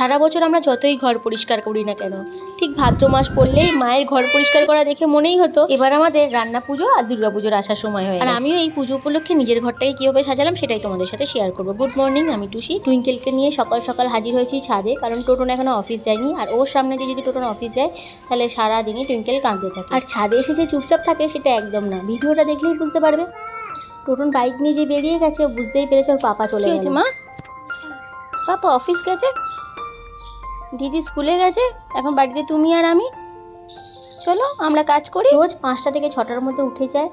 সারা বছর আমরা যতই ঘর পরিষ্কার করি না কেন ঠিক ভাদ্র মাস পড়লেই মায়ের ঘর পরিষ্কার করা দেখে মনেই হতো এবার আমাদের রান্না পুজো আর দুর্গা পুজোর আসার সময় হয় আর আমিও এই পুজো উপলক্ষে নিজের ঘরটাকে কীভাবে সাজালাম সেটাই তোমাদের সাথে শেয়ার করব। গুড মর্নিং আমি টুসি। টুইঙ্কেলকে নিয়ে সকাল সকাল হাজির হয়েছি ছাদে কারণ টোটন এখনও অফিস যায়নি আর ওর সামনে দিয়ে যদি টোটন অফিস যায় তাহলে সারা দিনই টুইঙ্কেল কাঁদতে থাকে। আর ছাদে এসে যে চুপচাপ থাকে সেটা একদম না ভিডিওটা দেখলেই বুঝতে পারবে। টোটন বাইক নিয়ে যে বেরিয়ে গেছে ও বুঝতেই পেরেছে ওর পাপা চলে গেছে মা? পাপা অফিস গেছে? দিদি স্কুলে গেছে, এখন বাড়িতে তুমি আর আমি। চলো, আমরা কাজ করি। রোজ পাঁচটা থেকে ছটার মধ্যে উঠে যায়,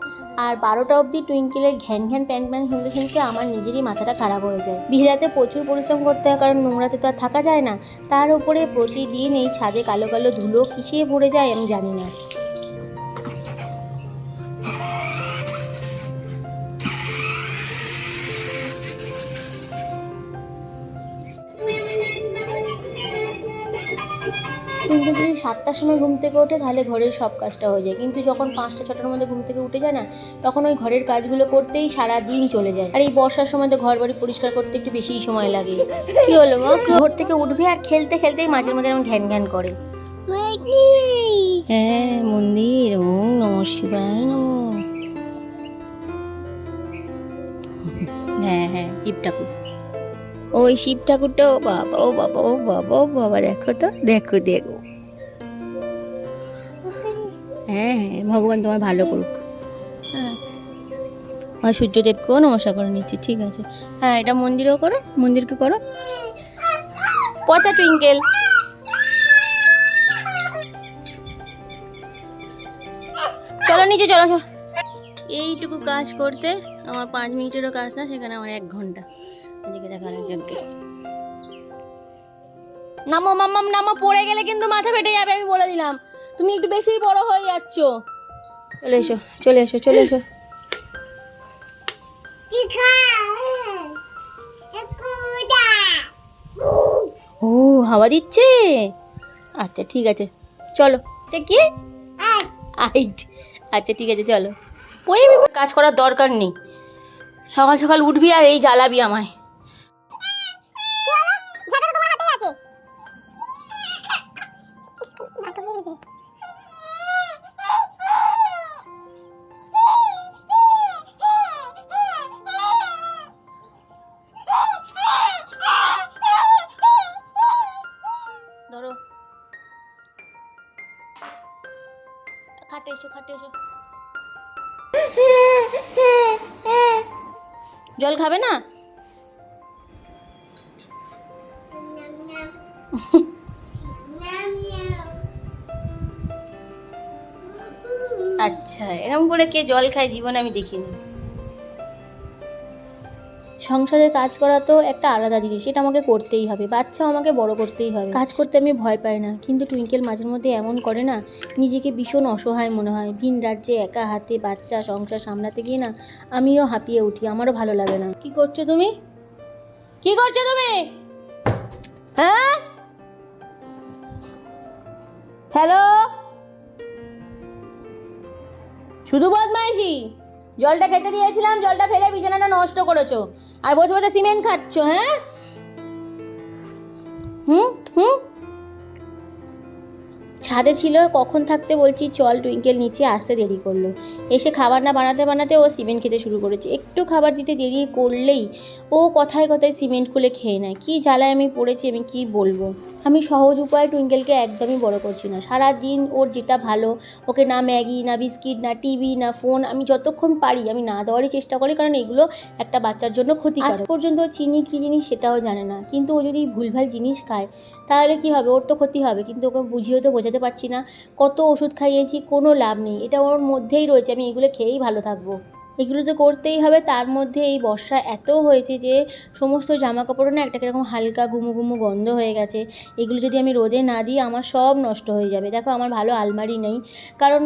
আর বারোটা অবধি টুইঙ্কেলের ঘ্যান ঘ্যান প্যান্ট প্যান্ট শুনতে শুনতে আমার নিজেরই মাথাটা খারাপ হয়ে যায়। বিহিরাতে প্রচুর পরিশ্রম করতে হয়, কারণ নোংরাতে তো আর থাকা যায় না। তার উপরে প্রতিদিন এই ছাদে কালো কালো ধুলো কিসে পড়ে যায় আমি জানি না। কিন্তু যদি সাতটার সময় ঘুম থেকে ওঠে, তাহলে ঘরের সব কাজটা হয়ে যায়। কিন্তু যখন পাঁচটা, ছটার মধ্যে ঘুম থেকে উঠে যায় না, তখন ওই ঘরের কাজগুলো করতেই সারা দিন চলে যায়। আর এই বর্ষার সময় তো ঘর বাড়ি পরিষ্কার করতে একটু বেশিই সময় লাগে। কি হলো মা? ঘর থেকে উঠবে আর খেলতে, খেলতেই মাঝে মাঝে এরকম ঘ্যান ঘ্যান করে। হ্যাঁ মন্দির, ওম হ্যাঁ হ্যাঁ শিব ঠাকুর। ওই শিব ঠাকুরটা ও বাবা ও বাবা ও বাবা ও বাবা দেখো তো দেখো দেখো। হ্যাঁ হ্যাঁ ভগবান তোমার ভালো করুক। হ্যাঁ। আর সূর্যদেবকেও নমস্কার করে নিচ্ছি ঠিক আছে। হ্যাঁ এটা মন্দিরেও করো মন্দিরকে করো। পচা টুইঙ্কেল। চলো নিচে চলো চলো। এইটুকু কাজ করতে আমার পাঁচ মিনিটেরও কাজ না সেখানে আমার এক ঘণ্টা। এদিকে দেখো একজনকে। নামো মাম্মাম নামো, পড়ে গেলে কিন্তু মাথা ফেটে যাবে, আমি বলে দিলাম। তুমি একটু বেশি বড় হয়ে যাচ্ছ। চলে এসো চলে এসো চলে এসো। ও, হাওয়া দিচ্ছে? আচ্ছা ঠিক আছে। চলো, এটা কি? আইট। আচ্ছা ঠিক আছে, চলো। কাজ করার দরকার নেই। সকাল সকাল উঠবি আর এই জ্বালাবি আমায়। খাটে, এসো খাটে, এসো। জল খাবে না? আচ্ছা এরকম করে কে জল খায়, জীবনে আমি দেখিনি। সংসারে কাজ করা তো একটা আলাদা জিনিস, এটা আমাকে করতেই হবে বাচ্চা আমাকে বড় করতেই হবে। কাজ করতে আমি ভয় পাই না, কিন্তু টুইঙ্কেল মাঝের মধ্যে এমন করে না, নিজেকে ভীষণ অসহায় মনে হয়। ভিন রাজ্যে একা হাতে বাচ্চা সংসার সামলাতে গিয়ে না, আমিও হাঁপিয়ে উঠি, আমারও ভালো লাগে না। কি করছ তুমি? কি করছ তুমি? হ্যাঁ? হ্যালো? শুধু বদমাইশি? জলটা খেতে দিয়েছিলাম, জলটা ফেলে বিছানাটা নষ্ট করেছ। আর বসে বসে সিমেন্ট খাচ্ছ হ্যাঁ হুম হুম ছাদে ছিল, কখন থাকতে বলছি, চল টুইঙ্কেল নিচে আসতে দেরি করল। এসে খাবার না বানাতে বানাতে ও সিমেন্ট খেতে শুরু করেছে। একটু খাবার দিতে দেরি করলেই ও কথায় কথায় সিমেন্ট খুলে খেয়ে নেয়। কী জ্বালায় আমি পড়েছি, আমি কি বলব? আমি সহজ উপায়ে টুইঙ্কেলকে একদমই বড় করছি না। সারা দিন ওর যেটা ভালো, ওকে না ম্যাগি, না বিস্কিট, না টিভি, না ফোন, আমি যতক্ষণ পারি, আমি না দেওয়ারই চেষ্টা করি, কারণ এগুলো একটা বাচ্চার জন্য ক্ষতি আজ পর্যন্ত চিনি কী জিনিস সেটাও জানে না। কিন্তু ও যদি ভুলভাল জিনিস খায়, তাহলে কি হবে? ওর তো ক্ষতি হবে। কিন্তু ওকে বুঝিয়েও তো বোঝাতে পারছি না। কত ওষুধ খাইয়েছি, কোনো লাভ নেই। এটা ওর মধ্যেই রয়েছে, আমি এগুলো খেয়েই ভালো থাকব। এগুলো তো করতেই হবে, তার মধ্যে এই বর্ষা এত হয়েছে যে সমস্ত জামা কাপড়ও না একটা কীরকম হালকা গুমু গুমু গন্ধ হয়ে গেছে। এগুলো যদি আমি রোদে না দিই, আমার সব নষ্ট হয়ে যাবে। দেখো, আমার ভালো আলমারি নেই। কারণ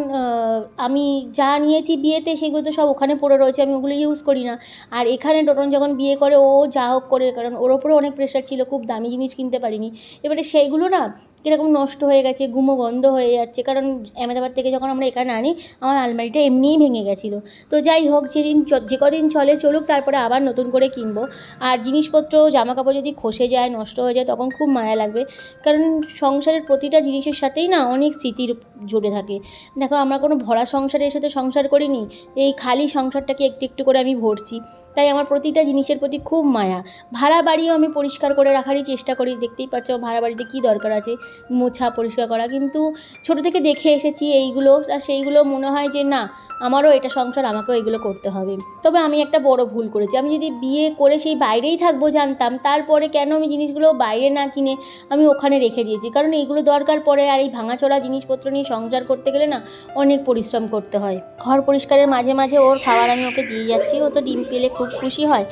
আমি যা নিয়েছি বিয়েতে, সেগুলো তো সব ওখানে পড়ে রয়েছে, আমি ওগুলো ইউজ করি না। আর এখানে টোটন যখন বিয়ে করে, ও যা হোক করে, কারণ ওর ওপরে অনেক প্রেশার ছিল, খুব দামি জিনিস কিনতে পারিনি। এবারে সেইগুলো না কীরকম নষ্ট হয়ে গেছে গুমো বন্ধ হয়ে যাচ্ছে। কারণ আহমেদাবাদ থেকে যখন আমরা এখানে আনি, আমার আলমারিটা এমনিই ভেঙে গেছিল। তো যাই হোক যেদিন যে কদিন চলে চলুক, তারপরে আবার নতুন করে কিনবো। আর জিনিসপত্র, জামাকাপড় যদি খসে যায়, নষ্ট হয়ে যায়, তখন খুব মায়া লাগবে। কারণ সংসারের প্রতিটা জিনিসের সাথেই না অনেক স্মৃতির জুড়ে থাকে। দেখো, আমরা কোনো ভরা সংসারে এসে তো সংসার করিনি, এই খালি সংসারটাকে একটু একটু করে আমি ভরছি। তাই আমার প্রতিটা জিনিসের প্রতি খুব মায়া। ভাড়া বাড়িও আমি পরিষ্কার করে রাখারই চেষ্টা করি, দেখতেই পাচ্ছ ভাড়া বাড়িতে কী দরকার আছে, মোছা পরিষ্কার করা। কিন্তু ছোট থেকে দেখে এসেছি এইগুলো আর সেইগুলো মনে হয় যে না, আমারও এটা সংসার, আমাকেও এগুলো করতে হবে। তবে আমি একটা বড় ভুল করেছি। আমি যদি বিয়ে করে সেই বাইরেই থাকব জানতাম, তারপরে কেন আমি জিনিসগুলো বাইরে না কিনে আমি ওখানে রেখে দিয়েছি? কারণ এইগুলো দরকার পড়ে, আর এই ভাঙাচোরা জিনিসপত্র নিয়ে সংসার করতে গেলে না অনেক পরিশ্রম করতে হয়। ঘর পরিষ্কারের মাঝে মাঝে ওর খাবার আমি ওকে দিয়ে যাচ্ছি, ও তো ডিম পেলে খুব খুশি হয়।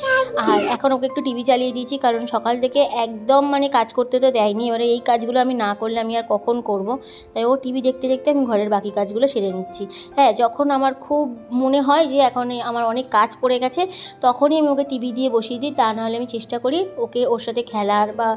আর এখন ওকে একটু টিভি চালিয়ে দিয়েছি, কারণ সকাল থেকে একদম মানে কাজ করতে তো দেয়নি। এবারে এই কাজগুলো আমি না করলে আমি আর কখন করব? তাই ও টিভি দেখতে দেখতে আমি ঘরের বাকি কাজগুলো সেরে নিচ্ছি। হ্যাঁ যখন আমার খুব মনে হয় যে এখন আমার অনেক কাজ পড়ে গেছে, তখনই আমি ওকে টিভি দিয়ে বসিয়ে দিই। তা নাহলে আমি চেষ্টা করি ওকে ওর সাথে খেলার বা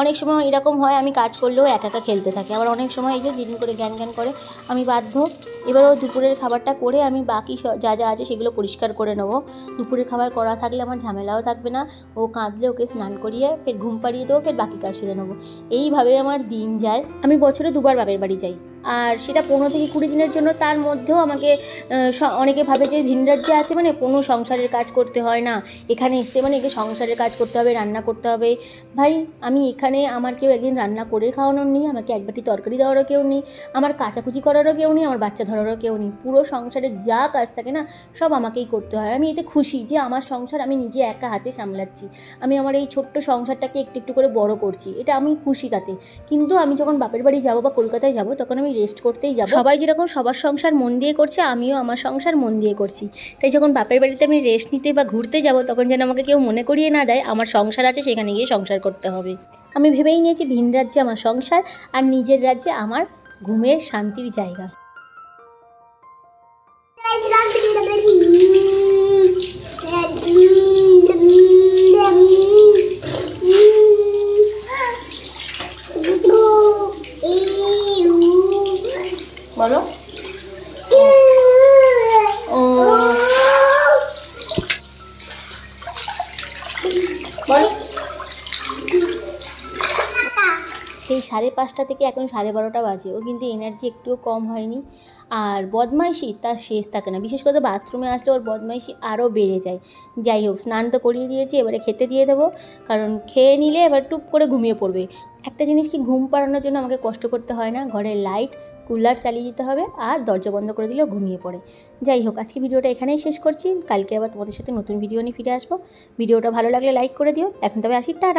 অনেক সময় এরকম হয় আমি কাজ করলেও একা একা খেলতে থাকে। আবার অনেক সময় এই যে দিন করে জ্ঞান জ্ঞান করে আমি বাধ্য। এবার ও দুপুরের খাবারটা করে আমি বাকি যা যা আছে সেগুলো পরিষ্কার করে নেব। দুপুরের খাবার করা থাকলে আমার ঝামেলাও থাকবে না। ও কাঁদলে ওকে স্নান করিয়ে ফের ঘুম পাড়িয়ে দেবো, ফের বাকি কাজ সেরে নেব। এইভাবে আমার দিন যায়। আমি বছরে দুবার বাপের বাড়ি যাই। আর সেটা পনেরো থেকে কুড়ি দিনের জন্য, তার মধ্যেও আমাকে অনেকে ভাবে যে ভিন রাজ্যে আছে মানে কোনো সংসারের কাজ করতে হয় না। এখানে এসছে মানে একে সংসারের কাজ করতে হবে, রান্না করতে হবে। ভাই, আমি এখানে আমার কেউ একদিন রান্না করে খাওয়ানোর নেই, আমাকে এক বাটি তরকারি দেওয়ারও কেউ নেই, আমার কাচাকুচি করারও কেউ নেই, আমার বাচ্চা ধরারও কেউ নেই। পুরো সংসারের যা কাজ থাকে না, সব আমাকেই করতে হয়। আমি এতে খুশি যে আমার সংসার আমি নিজে একা হাতে সামলাচ্ছি। আমি আমার এই ছোট্ট সংসারটাকে একটু একটু করে বড় করছি। এটা আমি খুশি তাতে। কিন্তু আমি যখন বাপের বাড়ি যাব বা কলকাতায় যাব, তখন আমি রেস্ট করতেই যাব। সবাই যেরকম সবার সংসার মন দিয়ে করছে আমিও আমার সংসার মন দিয়ে করছি। তাই যখন বাপের বাড়িতে আমি রেস্ট নিতে বা ঘুরতে যাব তখন যেন আমাকে কেউ মনে করিয়ে না দেয় আমার সংসার আছে সেখানে গিয়ে সংসার করতে হবে। আমি ভেবেই নিয়েছি ভিন রাজ্যে আমার সংসার আর নিজের রাজ্যে আমার ঘুমের শান্তির জায়গা। সেই সাড়ে পাঁচটা থেকে এখন সাড়ে বারোটা বাজে। ওর কিন্তু এনার্জি একটুও কম হয়নি। আর বদমাইশি তার শেষ থাকে না। বিশেষ করে বাথরুমে আসলে ওর বদমাইশি আরও বেড়ে যায়। যাই হোক, স্নান তো করিয়ে দিয়েছি, এবারে খেতে দিয়ে দেবো। কারণ খেয়ে নিলে এবার টুপ করে ঘুমিয়ে পড়বে। একটা জিনিস কি, ঘুম পাড়ানোর জন্য আমাকে কষ্ট করতে হয় না। ঘরের লাইট কুলার চালিয়ে দিতে হবে আর দরজা বন্ধ করে দিলেও ঘুমিয়ে পড়ে। যাই হোক, আজকে ভিডিওটা এখানেই শেষ করছি। কালকে আবার তোমাদের সাথে নতুন ভিডিও নিয়ে ফিরে আসব। ভিডিওটা ভালো লাগলে লাইক করে দিও। এখন তবে আসি, টাটা!